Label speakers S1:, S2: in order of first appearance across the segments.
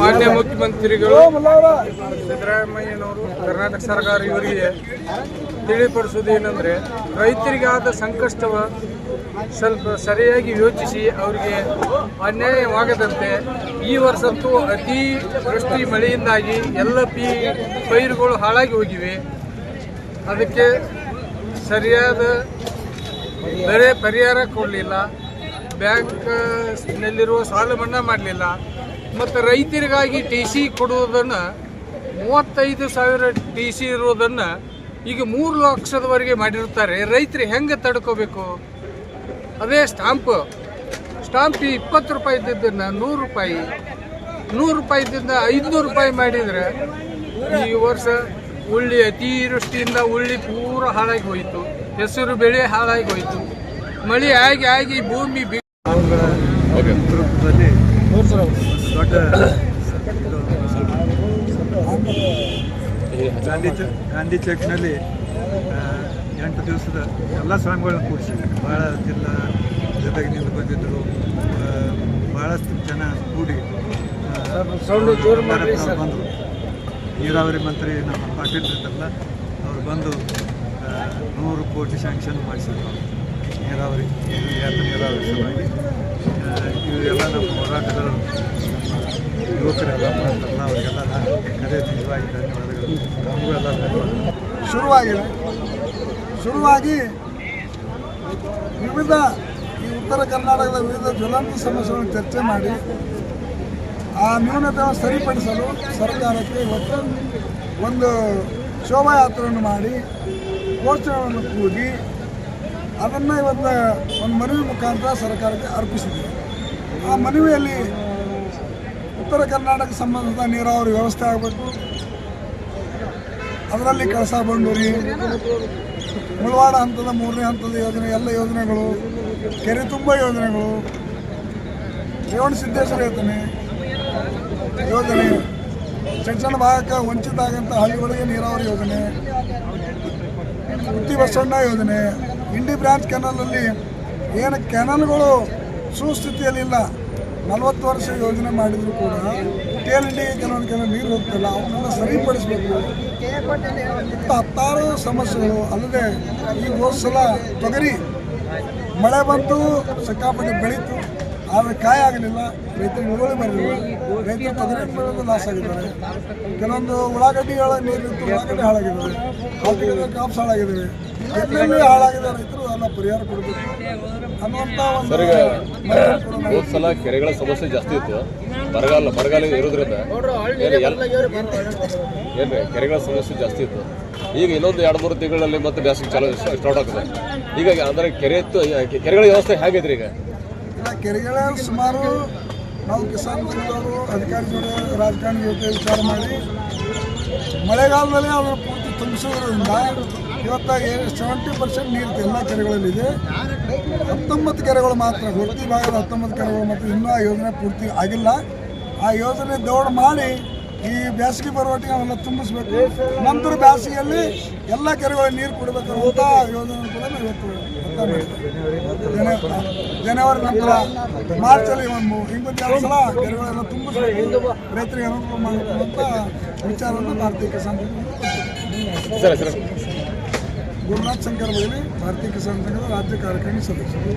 S1: ಮಾನ್ಯ ಮುಖ್ಯಮಂತ್ರಿಗಳು ಸಿದ್ದರಾಮಯ್ಯನವರು ಕರ್ನಾಟಕ ಸರ್ಕಾರ ಇವರಿಗೆ ತಿಳಿಪಡಿಸೋದು ಏನಂದ್ರೆ ರೈತರಿಗಾದ ಸಂಕಷ್ಟವ ಸ್ವಲ್ಪ ಸರಿಯಾಗಿ ಯೋಚಿಸಿ ಅವರಿಗೆ ಅನ್ಯಾಯವಾಗದಂತೆ ಈ ವರ್ಷಂತೂ ಅತಿ ವೃಷ್ಟಿ ಮಳೆಯಿಂದಾಗಿ ಎಲ್ಲ ಪಿ ಪೈರುಗಳು ಹಾಳಾಗಿ ಹೋಗಿವೆ. ಅದಕ್ಕೆ ಸರಿಯಾದ ಬೆಳೆ ಪರಿಹಾರ ಕೊಡಲಿಲ್ಲ. ಬ್ಯಾಂಕ್ನಲ್ಲಿರುವ ಸಾಲ ಮನ್ನಾ ಮಾಡಲಿಲ್ಲ. ಮತ್ತು ರೈತರಿಗಾಗಿ ಟಿ ಸಿ ಕೊಡುವುದನ್ನು ಮೂವತ್ತೈದು ಸಾವಿರ ಟಿ ಸಿ ಇರುವುದನ್ನು ಈಗ ಮೂರು ಲಕ್ಷದವರೆಗೆ ಮಾಡಿರ್ತಾರೆ ರೈತರು ಹೆಂಗೆ ತಡ್ಕೋಬೇಕು? ಅದೇ ಸ್ಟಾಂಪ್. ಸ್ಟಾಂಪ್ ಇಪ್ಪತ್ತು ರೂಪಾಯಿ ಇದ್ದಿದ್ದನ್ನು ನೂರು ರೂಪಾಯಿ. ನೂರು ರೂಪಾಯಿ ಇದ್ದಿದ್ದ ಐದುನೂರು ರೂಪಾಯಿ ಮಾಡಿದರೆ ಈ ವರ್ಷ ಉಳ್ಳಿ ಅತಿವೃಷ್ಟಿಯಿಂದ ಉಳ್ಳಿ ಪೂರ ಹಾಳಾಗಿ ಹೋಯಿತು. ಹೆಸರು ಬೆಳೆ ಹಾಳಾಗಿ ಹೋಯಿತು. ಮಳೆ ಆಗಿ ಆಗಿ ಭೂಮಿ
S2: ಗಾಂಧಿ ಗಾಂಧಿ ಚೌಕ್ನಲ್ಲಿ ಎಂಟು ದಿವಸದ ಎಲ್ಲ ಸ್ವಾಮಿಗಳನ್ನ ಕೂಡಿಸಿ ಭಾಳ ಜಿಲ್ಲಾ ನಿಂತು ಬಂದಿದ್ದರು. ಭಾಳಷ್ಟು ಜನ ಕೂಡಿ ಬಂದರು. ನೀರಾವರಿ ಮಂತ್ರಿ ನಮ್ಮ ಪಾಟೀಲ್ ಇದ್ದಲ್ಲ ಅವ್ರು ಬಂದು ನೂರು ಕೋಟಿ ಶಾಂಕ್ಷನ್ ಮಾಡಿಸಿದ್ರು. ನೀರಾವರಿ ಎರಡು ನೀರಾವರಿ ಸಲುವಾಗಿ ಆ, ಇವೆಲ್ಲ ನಮ್ಮ ಹೋರಾಟಗಳು ಯುವಕರೆಲ್ಲ ಮಾಡ್ತಾರಲ್ಲ ಅವರಿಗೆಲ್ಲ ನಾನು ಧನ್ಯವಾದಗಳು ನಮಗೂ ಎಲ್ಲ
S3: ಶುರುವಾಗಿದೆ. ಶುರುವಾಗಿ ವಿವಿಧ ಈ ಉತ್ತರ ಕರ್ನಾಟಕದ ವಿವಿಧ ಜ್ವಲಂತ ಸಮಸ್ಯೆಗಳನ್ನು ಚರ್ಚೆ ಮಾಡಿ ಆ ನ್ಯೂನತೆಯನ್ನು ಸರಿಪಡಿಸಲು ಸರ್ಕಾರಕ್ಕೆ ಇವತ್ತು ಒಂದು ಶೋಭಾಯಾತ್ರೆಯನ್ನು ಮಾಡಿ ಘೋಷಣೆಯನ್ನು ಕೂಗಿ ಅದನ್ನು ಇವತ್ತು ಒಂದು ಮನವಿ ಮುಖಾಂತರ ಸರ್ಕಾರಕ್ಕೆ ಅರ್ಪಿಸಿದೆ ಆ ಮನವಿಯಲ್ಲಿ ಉತ್ತರ ಕರ್ನಾಟಕ ಸಂಬಂಧದ ನೀರಾವರಿ ವ್ಯವಸ್ಥೆ ಆಗಬೇಕು. ಅದರಲ್ಲಿ ಕಳಸ ಬಂಡೂರಿ, ಮುಳವಾಡ ಹಂತದ ಮೂರನೇ ಹಂತದ ಯೋಜನೆ, ಎಲ್ಲ ಯೋಜನೆಗಳು, ಕೆರೆ ತುಂಬ ಯೋಜನೆಗಳು ರೇವಣ ಸಿದ್ದೇಶ್ವರ ಯೋಜನೆ ಯೋಜನೆ ಶಿಕ್ಷಣ ಭಾಗಕ್ಕೆ ವಂಚಿತ ಆಗಂತ ಹಳ್ಳಿಗಳಿಗೆ ನೀರಾವರಿ ಯೋಜನೆ, ಉತ್ತಿ ಬಸವಣ್ಣ ಯೋಜನೆ, ಇಂಡಿ ಬ್ರಾಂಚ್ ಕೆನಲಲ್ಲಿ ಏನು ಕೆನಲ್ಗಳು ಸುಸ್ಥಿತಿಯಲ್ಲಿಲ್ಲ. ನಲವತ್ತು ವರ್ಷ ಯೋಜನೆ ಮಾಡಿದರೂ ಕೂಡ ಟೇಲ್ ಡಿ ಕೆಲವೊಂದು ಕೆಲವು ನೀರು ಹೋಗ್ತಿಲ್ಲ ಅವನ್ನೆಲ್ಲ ಸರಿಪಡಿಸಬೇಕು. ಇಂಥ ಹತ್ತಾರು ಸಮಸ್ಯೆಗಳು ಅಲ್ಲದೆ ಈ ಹೋದ ಸಲ ತೊಗರಿ ಮಳೆ ಬಂತು, ಸಿಕ್ಕಾಪಟ್ಟೆ ಬೆಳೀತು, ಆದರೆ ಕಾಯಿ ಆಗಲಿಲ್ಲ, ರೈತರಿಗೆ ಇಳುವರಿ ಬರಲಿಲ್ಲ. ರೈತರು ತೊಗರಿ ಬೆಳೆದು ಲಾಸ್ ಆಗಿದ್ದಾರೆ. ಕೆಲವೊಂದು ಉಳ್ಳಾಗಡ್ಡಿಗಳ ನೀರು ಉಳ್ಳಾಗಡ್ಡಿ ಹಾಳಾಗಿದ್ದಾವೆ ಕಾಫಿ ಕಾಪ್ಸ್ ಹಾಳಾಗಿದ್ದಾವೆ ಎಲ್ಲೆಲ್ಲಿ ಹಾಳಾಗಿದೆ ರೈತರು ಎಲ್ಲ ಪರಿಹಾರ ಕೊಡಬೇಕು. ಅನ್ನುವಂಥ ಒಂದು ಮನವಿ
S4: ಹೋದ ಸಲ ಕೆರೆಗಳ ಸಮಸ್ಯೆ ಜಾಸ್ತಿ ಇತ್ತು. ಬರಗಾಲ ಬರಗಾಲ ಇರೋದ್ರಿಂದ ಏನು ಏನ್ರಿ ಕೆರೆಗಳ ಸಮಸ್ಯೆ ಜಾಸ್ತಿ ಇತ್ತು. ಈಗ ಇನ್ನೊಂದು ಎರಡು ಮೂರು ತಿಂಗಳಲ್ಲಿ ಮತ್ತೆ ಬ್ಯಾಸಿಗೆ ಚಾಲು ಸ್ಟಾರ್ಟ್ ಆಗ್ತದೆ. ಹೀಗಾಗಿ ಅಂದರೆ ಕೆರೆ ಇತ್ತು ಕೆರೆಗಳ ವ್ಯವಸ್ಥೆ ಹೇಗೈತ್ರಿ ಈಗ?
S3: ಕೆರೆಗಳ ಸುಮಾರು ನಾವು ಕಿಸಾನ್ ಸಂಘದವರು ಅಧಿಕಾರಿ ಜೊತೆ ರಾಜಕಾರಣಿ ಜೊತೆ ವಿಚಾರ ಮಾಡಿ ಮಳೆಗಾಲದಲ್ಲಿ ಅವರು ಪೂರ್ತಿ ತುಂಬಿಸೋದ್ರಿಂದ ಇವತ್ತು ಸೆವೆಂಟಿ ಪರ್ಸೆಂಟ್ ನೀರು ಎಲ್ಲ ಕೆರೆಗಳಲ್ಲಿದೆ. ಹತ್ತೊಂಬತ್ತು ಕೆರೆಗಳು ಮಾತ್ರ ಹೊರತಿ ಭಾಗದ ಹತ್ತೊಂಬತ್ತು ಕೆರೆಗಳು ಮಾತ್ರ ಇನ್ನೂ ಆ ಯೋಜನೆ ಪೂರ್ತಿ ಆಗಿಲ್ಲ. ಆ ಯೋಜನೆ ದೌಡ್ ಮಾಡಿ ಈ ಬೇಸಿಗೆ ಬರುವಟ್ಟಿಗೆ ಅವೆಲ್ಲ ತುಂಬಿಸ್ಬೇಕು. ನಂತರ ಬೇಸಿಗೆಯಲ್ಲಿ ಎಲ್ಲ ಕೆರೆಗಳಿಗೆ ನೀರು ಕೊಡಬೇಕಂತ ಯೋಜನೆ ಕೂಡ ಇವತ್ತು ಜನ- ಜನವರಿ ನಂತರ ಮಾರ್ಚಲ್ಲಿ ಒಂದು ಹಿಂಗೊಂದು ಎರಡು ಸಲ ಕೆರೆಗಳೆಲ್ಲ ತುಂಬಿಸ್ಬೇಕು. ರೈತರಿಗೆ ಅನುಕೂಲ ಮಾಡಬೇಕು ಅಂತ ವಿಚಾರವನ್ನು ಭಾರತೀಯ ಕಿಸಾನ್ ಗುರುನಾಥ್ ಶಂಕರ್ ಭಾರತೀಯ ಕಿಸಾನ್ ಸಂಘದ ರಾಜ್ಯ ಕಾರ್ಯಕಾರಿಣಿ ಸದಸ್ಯರು.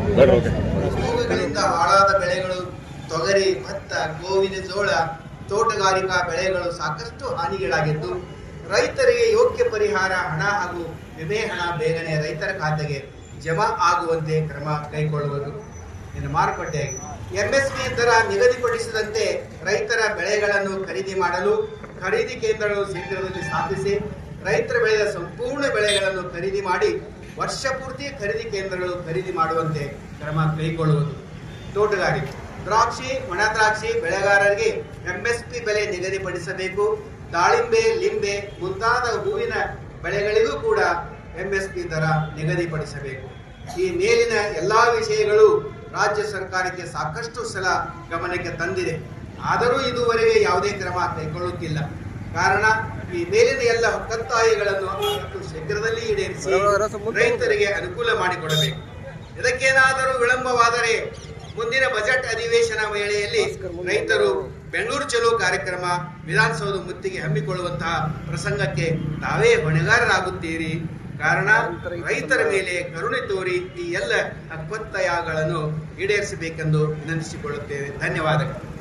S5: ಹಾಳಾದ ಬೆಳೆಗಳು, ತೊಗರಿ, ಭತ್ತ, ಗೋವಿನ ಜೋಳ, ತೋಟಗಾರಿಕಾ ಬೆಳೆಗಳು ಸಾಕಷ್ಟು ಹಾನಿಗೀಡಾಗಿದ್ದು ರೈತರಿಗೆ ಯೋಗ್ಯ ಪರಿಹಾರ, ಹಣ ಹಾಗೂ ವಿಮೆ ಹಣ ಬೇಗನೆ ರೈತರ ಖಾತೆಗೆ ಜಮಾ ಆಗುವಂತೆ ಕ್ರಮ ಕೈಗೊಳ್ಳುವುದು. ಇನ್ನು ಮಾರುಕಟ್ಟೆ ಎಂಎಸ್ಪಿ ದರ ನಿಗದಿಪಡಿಸಿದಂತೆ ರೈತರ ಬೆಳೆಗಳನ್ನು ಖರೀದಿ ಮಾಡಲು, ಖರೀದಿ ಕೇಂದ್ರಗಳು ಶೀಘ್ರದಲ್ಲಿ ಸ್ಥಾಪಿಸಿ ರೈತರ ಬೆಳೆದ ಸಂಪೂರ್ಣ ಬೆಳೆಗಳನ್ನು ಖರೀದಿ ಮಾಡಿ ವರ್ಷ ಪೂರ್ತಿ ಖರೀದಿ ಕೇಂದ್ರಗಳು ಖರೀದಿ ಮಾಡುವಂತೆ ಕ್ರಮ ಕೈಗೊಳ್ಳುವುದು. ತೋಟಗಾರಿಕೆ, ದ್ರಾಕ್ಷಿ, ಒಣ ದ್ರಾಕ್ಷಿ ಬೆಳೆಗಾರರಿಗೆ ಎಂಎಸ್ಪಿ ಬೆಲೆ ನಿಗದಿಪಡಿಸಬೇಕು. ದಾಳಿಂಬೆ, ಲಿಂಬೆ ಮುಂತಾದ ಹೂವಿನ ಬೆಳೆಗಳಿಗೂ ಕೂಡ ಎಂಎಸ್ಪಿ ದರ ನಿಗದಿಪಡಿಸಬೇಕು. ಈ ಮೇಲಿನ ಎಲ್ಲಾ ವಿಷಯಗಳು ರಾಜ್ಯ ಸರ್ಕಾರಕ್ಕೆ ಸಾಕಷ್ಟು ಸಲ ಗಮನಕ್ಕೆ ತಂದಿದೆ. ಆದರೂ ಇದುವರೆಗೆ ಯಾವುದೇ ಕ್ರಮ ಕೈಗೊಳ್ಳುತ್ತಿಲ್ಲ. ಕಾರಣ ಈ ಮೇಲಿನ ಎಲ್ಲ ಕತ್ತಾಯಿಗಳನ್ನು ಶೀಘ್ರದಲ್ಲಿ ಈಡೇರಿಸಿ ರೈತರಿಗೆ ಅನುಕೂಲ ಮಾಡಿಕೊಡಬೇಕು. ಇದಕ್ಕೇನಾದರೂ ವಿಳಂಬವಾದರೆ ಮುಂದಿನ ಬಜೆಟ್ ಅಧಿವೇಶನ ವೇಳೆಯಲ್ಲಿ ರೈತರು ಬೆಂಗಳೂರು ಚಲೋ ಕಾರ್ಯಕ್ರಮ ವಿಧಾನಸೌಧ ಮುತ್ತಿಗೆ ಹಮ್ಮಿಕೊಳ್ಳುವಂತಹ ಪ್ರಸಂಗಕ್ಕೆ ತಾವೇ ಹೊಣೆಗಾರರಾಗುತ್ತೀರಿ. ಕಾರಣ ರೈತರ ಮೇಲೆ ಕರುಣೆ ತೋರಿ ಈ ಎಲ್ಲ ಅಕ್ವತ್ತಯಗಳನ್ನು ಈಡೇರಿಸಬೇಕೆಂದು ವಿನಂತಿಸಿಕೊಳ್ಳುತ್ತೇವೆ. ಧನ್ಯವಾದಗಳು.